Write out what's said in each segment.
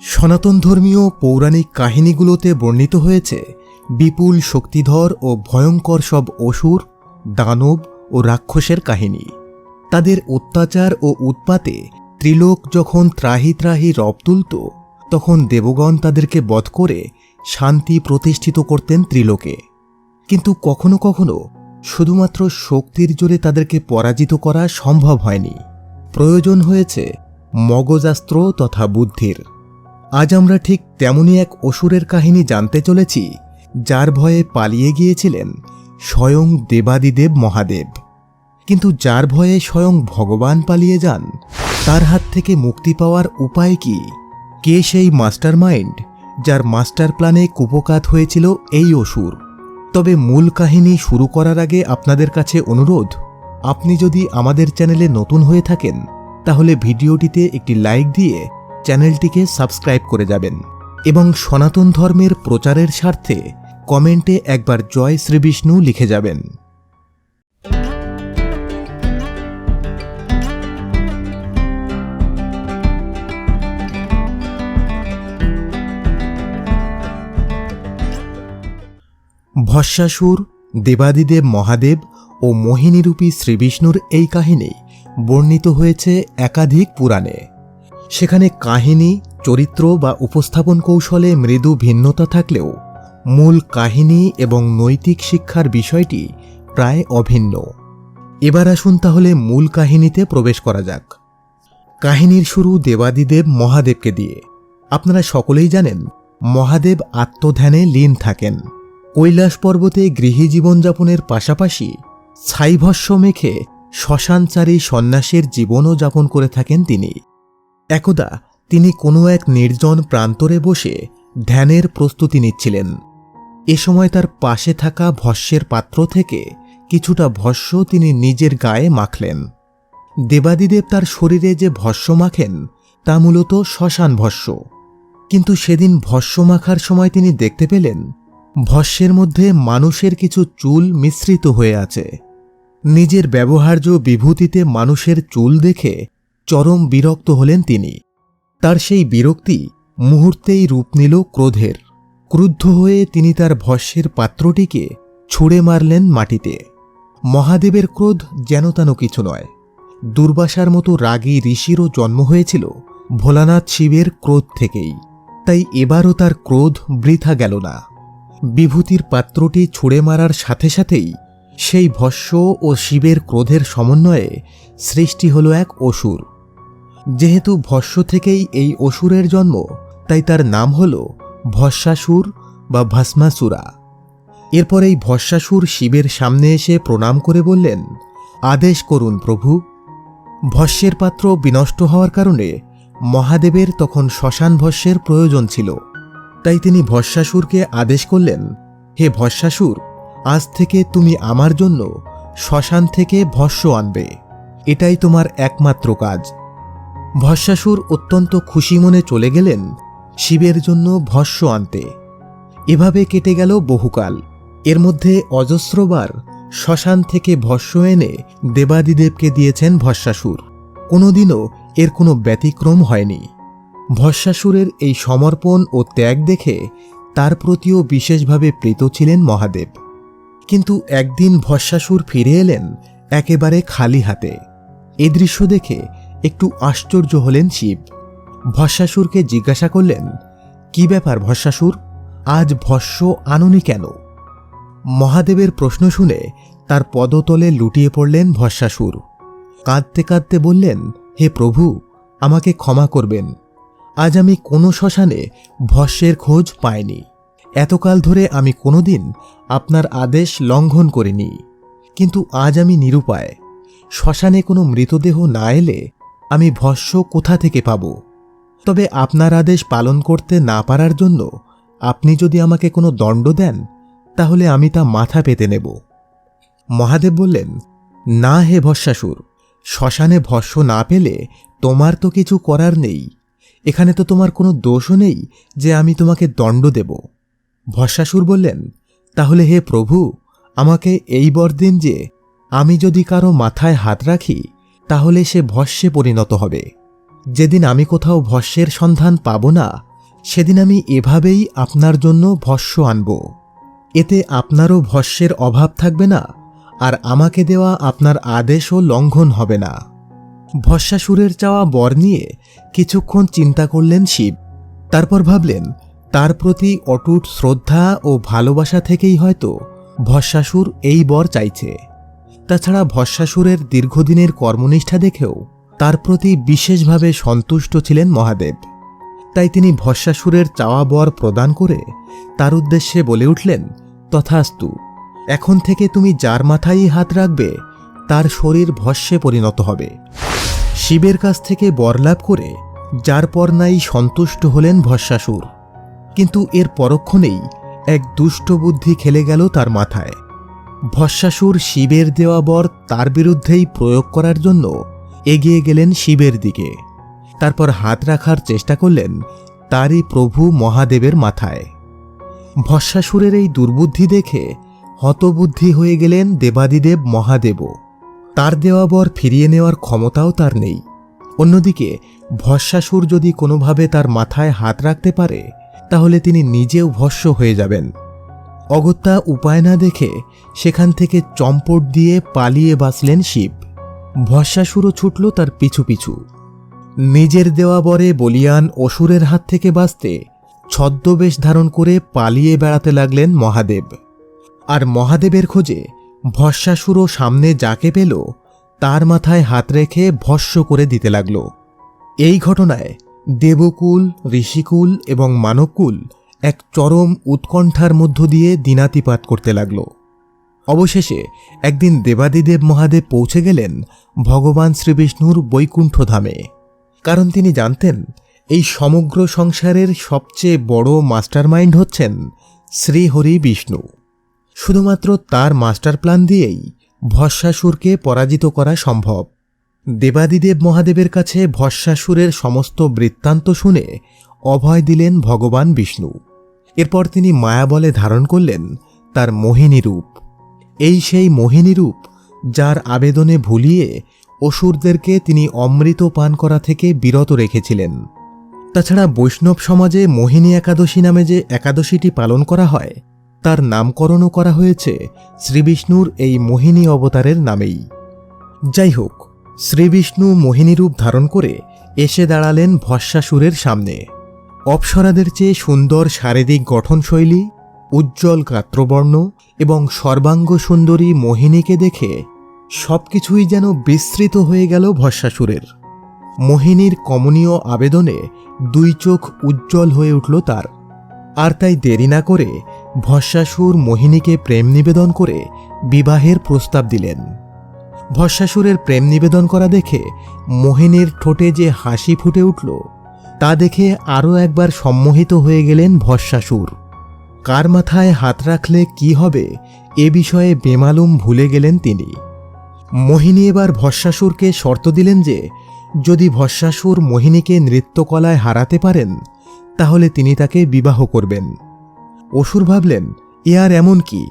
সনাতন ধর্মীয় পৌরাণিক কাহিনীগুলোতে বর্ণিত হয়েছে বিপুল শক্তিধর ও ভয়ঙ্কর সব অসুর, দানব ও রাক্ষসের কাহিনী। তাদের অত্যাচার ও উৎপাতে ত্রিলোক যখন ত্রাহি ত্রাহি রব তুলত, তখন দেবগণ তাদেরকে বধ করে শান্তি প্রতিষ্ঠিত করতেন ত্রিলোকে। কিন্তু কখনো কখনো শুধুমাত্র শক্তির জোরে তাদেরকে পরাজিত করা সম্ভব হয়নি। প্রয়োজন হয়েছে মগজাস্ত্র তথা বুদ্ধির। আজ আমরা ঠিক তেমনই এক অসুরের কাহিনী জানতে চলেছি, যার ভয়ে পালিয়ে গিয়েছিলেন স্বয়ং দেবাদিদেব মহাদেব। কিন্তু যার ভয়ে স্বয়ং ভগবান পালিয়ে যান, তার হাত থেকে মুক্তি পাওয়ার উপায় কি? কে সেই মাস্টার মাইন্ড যার মাস্টার প্ল্যানে কুপকাত হয়েছিল এই অসুর? তবে মূল কাহিনী শুরু করার আগে আপনাদের কাছে অনুরোধ, আপনি যদি আমাদের চ্যানেলে নতুন হয়ে থাকেন, তাহলে ভিডিওটিতে একটি লাইক দিয়ে চ্যানেলটিকে সাবস্ক্রাইব করে যাবেন এবং সনাতন ধর্মের প্রচারের স্বার্থে কমেন্টে একবার জয় শ্রীবিষ্ণু লিখে যাবেন। ভস্মাসুর দেবাদিদেব মহাদেব ও মোহিনীরূপী শ্রীবিষ্ণুর এই কাহিনী বর্ণিত হয়েছে একাধিক পুরাণে। সেখানে কাহিনী, চরিত্র বা উপস্থাপন কৌশলে মৃদু ভিন্নতা থাকলেও মূল কাহিনী এবং নৈতিক শিক্ষার বিষয়টি প্রায় অভিন্ন। এবার আসুন তাহলে মূল কাহিনীতে প্রবেশ করা যাক। কাহিনীর শুরু দেবাদিদেব মহাদেবকে দিয়ে। আপনারা সকলেই জানেন, মহাদেব আত্মধ্যানে লীন থাকেন। কৈলাস পর্বতে গৃহী জীবনযাপনের পাশাপাশি ছাইভস্য মেখে শ্মশানচারী সন্ন্যাসের জীবনও যাপন করে থাকেন তিনি। একদা তিনি কোনো এক নির্জন প্রান্তরে বসে ধ্যানের প্রস্তুতি নিচ্ছিলেন। এ সময় তার পাশে থাকা ভস্যের পাত্র থেকে কিছুটা ভস্য তিনি নিজের গায়ে মাখলেন। দেবাদিদেব তার শরীরে যে ভস্য মাখেন, তা মূলত শ্মশান ভস্য। কিন্তু সেদিন ভস্য মাখার সময় তিনি দেখতে পেলেন, ভস্যের মধ্যে মানুষের কিছু চুল মিশ্রিত হয়ে আছে। নিজের ব্যবহার্য বিভূতিতে মানুষের চুল দেখে চরম বিরক্ত হলেন তিনি। তার সেই বিরক্তি মুহূর্তেই রূপ নিল ক্রোধের। ক্রুদ্ধ হয়ে তিনি তার ভস্যের পাত্রটিকে ছুঁড়ে মারলেন মাটিতে। মহাদেবের ক্রোধ যেন তেন কিছু নয়। দুর্বাসার মতো রাগী ঋষিরও জন্ম হয়েছিল ভোলানাথ শিবের ক্রোধ থেকেই। তাই এবারও তার ক্রোধ বৃথা গেল না। বিভূতির পাত্রটি ছুঁড়ে মারার সাথে সাথেই সেই ভস্য ও শিবের ক্রোধের সমন্বয়ে সৃষ্টি হল এক অসুর। যেহেতু ভস্য থেকেই এই অসুরের জন্ম, তাই তার নাম হল ভস্মাসুর বা ভস্মাসুরা। এরপর এই ভস্মাসুর শিবের সামনে এসে প্রণাম করে বললেন, আদেশ করুন প্রভু। ভস্যের পাত্র বিনষ্ট হওয়ার কারণে মহাদেবের তখন শ্মশান ভস্যের প্রয়োজন ছিল। তাই তিনি ভস্মাসুরকে আদেশ করলেন, হে ভস্মাসুর আজ থেকে তুমি আমার জন্য শ্মশান থেকে ভস্য আনবে। এটাই তোমার একমাত্র কাজ। ভস্মাসুর অত্যন্ত খুশি মনে চলে গেলেন শিবের জন্য ভস্য আনতে। এভাবে কেটে গেল বহুকাল। এর মধ্যে অজস্রবার শ্মশান থেকে ভস্য এনে দেবাদিদেবকে দিয়েছেন ভস্মাসুর কোনোদিনও এর কোনো ব্যতিক্রম হয়নি। ভস্মাসুরের এই সমর্পণ ও ত্যাগ দেখে তার প্রতিও বিশেষভাবে প্রীত ছিলেন মহাদেব। কিন্তু একদিন ভস্মাসুর ফিরে এলেন একেবারে খালি হাতে। এ দৃশ্য দেখে একটু আশ্চর্য হলেন শিব। ভস্মাসুরকে জিজ্ঞাসা করলেন, কি ব্যাপার ভস্মাসুর আজ ভস্য আনুনি কেন? মহাদেবের প্রশ্ন শুনে তার পদতলে লুটিয়ে পড়লেন ভস্মাসুর কাঁদতে কাঁদতে বললেন, হে প্রভু, আমাকে ক্ষমা করবেন। আজ আমি কোনো শ্মশানে ভস্যের খোঁজ পাইনি। এতকাল ধরে আমি কোনোদিন আপনার আদেশ লঙ্ঘন করিনি। কিন্তু আজ আমি নিরুপায়। শ্মশানে কোনো মৃতদেহ না এলে আমি ভস্য কোথা থেকে পাব? তবে আপনার আদেশ পালন করতে না পারার জন্য আপনি যদি আমাকে কোনো দণ্ড দেন, তাহলে আমি তা মাথা পেতে নেব। মহাদেব বললেন, না হে ভস্যাসুর, শ্মশানে ভস্য না পেলে তোমার তো কিছু করার নেই। এখানে তো তোমার কোনো দোষও নেই যে আমি তোমাকে দণ্ড দেব। ভস্যাসুর বললেন, তাহলে হে প্রভু, আমাকে এই বর দিন যে আমি যদি কারও মাথায় হাত রাখি তাহলে সে ভস্যে পরিণত হবে। যেদিন আমি কোথাও ভস্যের সন্ধান পাব না, সেদিন আমি এভাবেই আপনার জন্য ভস্য আনব। এতে আপনারও ভস্যের অভাব থাকবে না, আর আমাকে দেওয়া আপনার আদেশও লঙ্ঘন হবে না। ভস্যাসুরের চাওয়া বর নিয়ে কিছুক্ষণ চিন্তা করলেন শিব। তারপর ভাবলেন, তার প্রতি অটুট শ্রদ্ধা ও ভালোবাসা থেকেই হয়তো ভস্যাসুর এই বর চাইছে। তাছাড়া ভস্মাসুরের দীর্ঘদিনের কর্মনিষ্ঠা দেখেও তার প্রতি বিশেষভাবে সন্তুষ্ট ছিলেন মহাদেব। তাই তিনি ভস্যাসুরের চাওয়া বর প্রদান করে তার উদ্দেশ্যে বলে উঠলেন, তথাস্তু, এখন থেকে তুমি যার মাথায় হাত রাখবে, তার শরীর ভস্যে পরিণত হবে। শিবের কাছ থেকে বরলাভ করে যার পর নাই সন্তুষ্ট হলেন ভস্মাসুর। কিন্তু এর পরক্ষণেই এক দুষ্ট বুদ্ধি খেলে গেল তার মাথায়। ভস্যাসুর শিবের দেওয়া বর তার বিরুদ্ধেই প্রয়োগ করার জন্য এগিয়ে গেলেন শিবের দিকে। তারপর হাত রাখার চেষ্টা করলেন তারই প্রভু মহাদেবের মাথায়। ভস্যাসুরের এই দুর্বুদ্ধি দেখে হতবুদ্ধি হয়ে গেলেন দেবাদিদেব মহাদেবও। তার দেওয়া বর ফিরিয়ে নেওয়ার ক্ষমতাও তার নেই। অন্যদিকে ভস্যাসুর যদি কোনোভাবে তার মাথায় হাত রাখতে পারে, তাহলে তিনি নিজেও ভস্য হয়ে যাবেন। অগত্যা উপায় না দেখে সেখান থেকে চম্পট দিয়ে পালিয়ে বাঁচলেন শিব। ভস্যাসুরও ছুটল তার পিছু পিছু। নিজের দেওয়া বরে বলিয়ান অসুরের হাত থেকে বাঁচতে ছদ্মবেশ ধারণ করে পালিয়ে বেড়াতে লাগলেন মহাদেব। আর মহাদেবের খোঁজে ভস্যাসুরও সামনে যাকে পেল, তার মাথায় হাত রেখে ভস্য করে দিতে লাগল। এই ঘটনায় দেবকুল, ঋষিকুল এবং মানবকুল এক চরম উৎকণ্ঠার মধ্য দিয়ে দিনাতিপাত করতে লাগল। অবশেষে একদিন দেবাদিদেব মহাদেব পৌঁছে গেলেন ভগবান শ্রীবিষ্ণুর বৈকুণ্ঠ ধামে কারণ তিনি জানতেন, এই সমগ্র সংসারের সবচেয়ে বড় মাস্টারমাইন্ড হচ্ছেন শ্রীহরি বিষ্ণু। শুধুমাত্র তার মাস্টার প্ল্যান দিয়েই ভস্যাসুরকে পরাজিত করা সম্ভব। দেবাদিদেব মহাদেবের কাছে ভস্যাসুরের সমস্ত বৃত্তান্ত শুনে অভয় দিলেন ভগবান বিষ্ণু। এরপর তিনি মায়াবলে ধারণ করলেন তার মোহিনী রূপ। এই সেই মোহিনী রূপ যার আবেদনে ভুলিয়ে অসুরদেরকে তিনি অমৃত পান করা থেকে বিরত রেখেছিলেন। তাছাড়া বৈষ্ণব সমাজে মোহিনী একাদশী নামে যে একাদশীটি পালন করা হয়, তার নামকরণও করা হয়েছে শ্রীবিষ্ণুর এই মোহিনী অবতারের নামেই। যাই হোক শ্রীবিষ্ণু মোহিনী রূপ ধারণ করে এসে দাঁড়ালেন ভস্যাসুরের সামনে। অপ্সরাদের চেয়ে সুন্দর শারীরিক গঠনশৈলী, উজ্জ্বল গাত্রবর্ণ এবং সর্বাঙ্গ সুন্দরী মোহিনীকে দেখে সবকিছুই যেন বিস্তৃত হয়ে গেল ভস্যাসুরের মোহিনীর কমনীয় আবেদনে দুই চোখ উজ্জ্বল হয়ে উঠল তার। আর তাই দেরি না করে ভস্যাসুর মোহিনীকে প্রেম নিবেদন করে বিবাহের প্রস্তাব দিলেন। ভস্যাসুরের প্রেম নিবেদন করা দেখে মোহিনীর ঠোঁটে যে হাসি ফুটে উঠল তা দেখে আরও একবার সম্মোহিত হয়ে গেলেন ভস্যাসুর। কার মাথায় হাত রাখলে কি হবে এ বিষয়ে বেমালুম ভুলে গেলেন তিনি। মোহিনী এবার ভস্যাসুরকে শর্ত দিলেন যে, যদি ভস্যাসুর মোহিনীকে নৃত্যকলায় হারাতে পারেন, তাহলে তিনি তাকে বিবাহ করবেন। অসুর ভাবলেন, এ আর এমন কি?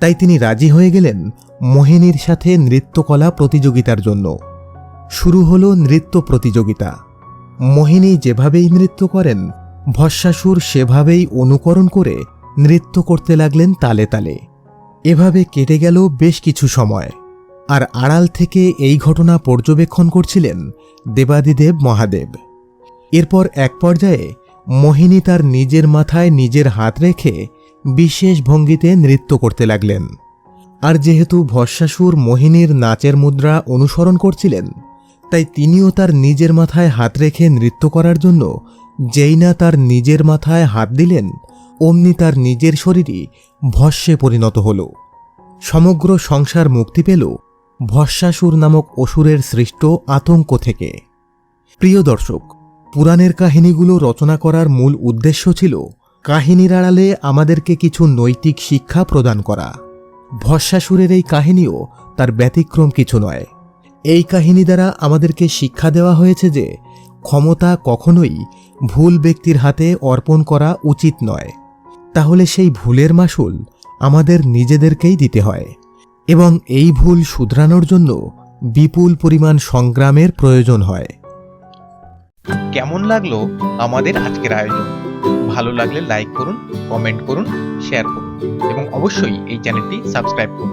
তাই তিনি রাজি হয়ে গেলেন মোহিনীর সাথে নৃত্যকলা প্রতিযোগিতার জন্য। শুরু হলো নৃত্য প্রতিযোগিতা। মোহিনী যেভাবেই নৃত্য করেন, ভস্যাসুর সেভাবেই অনুকরণ করে নৃত্য করতে লাগলেন তালে তালে। এভাবে কেটে গেল বেশ কিছু সময়। আর আড়াল থেকে এই ঘটনা পর্যবেক্ষণ করছিলেন দেবাদিদেব মহাদেব। এরপর এক পর্যায়ে মোহিনী তার নিজের মাথায় নিজের হাত রেখে বিশেষ ভঙ্গিতে নৃত্য করতে লাগলেন। আর যেহেতু ভস্যাসুর মোহিনীর নাচের মুদ্রা অনুসরণ করছিলেন তাই তিনিও তার নিজের মাথায় হাত রেখে নৃত্য করার জন্য যেই না তার নিজের মাথায় হাত দিলেন, অমনি তার নিজের শরীরই ভস্যে পরিণত হল। সমগ্র সংসার মুক্তি পেল ভস্যাসুর নামক অসুরের সৃষ্ট আতঙ্ক থেকে। প্রিয় দর্শক, পুরাণের কাহিনীগুলো রচনা করার মূল উদ্দেশ্য ছিল কাহিনীর আড়ালে আমাদেরকে কিছু নৈতিক শিক্ষা প্রদান করা। ভস্যাসুরের এই কাহিনীও তার ব্যতিক্রম কিছু নয়। এই কাহিনী দ্বারা আমাদেরকে শিক্ষা দেওয়া হয়েছে যে ক্ষমতা কখনোই ভুল ব্যক্তির হাতে অর্পণ করা উচিত নয়। তাহলে সেই ভুলের মাসুল আমাদের নিজেদেরকেই দিতে হয় এবং এই ভুল শুধরানোর জন্য বিপুল পরিমাণ সংগ্রামের প্রয়োজন হয়। কেমন লাগল আমাদের আজকের আয়োজন? ভালো লাগলে লাইক করুন কমেন্ট করুন শেয়ার করুন এবং অবশ্যই এই চ্যানেলটি সাবস্ক্রাইব করুন।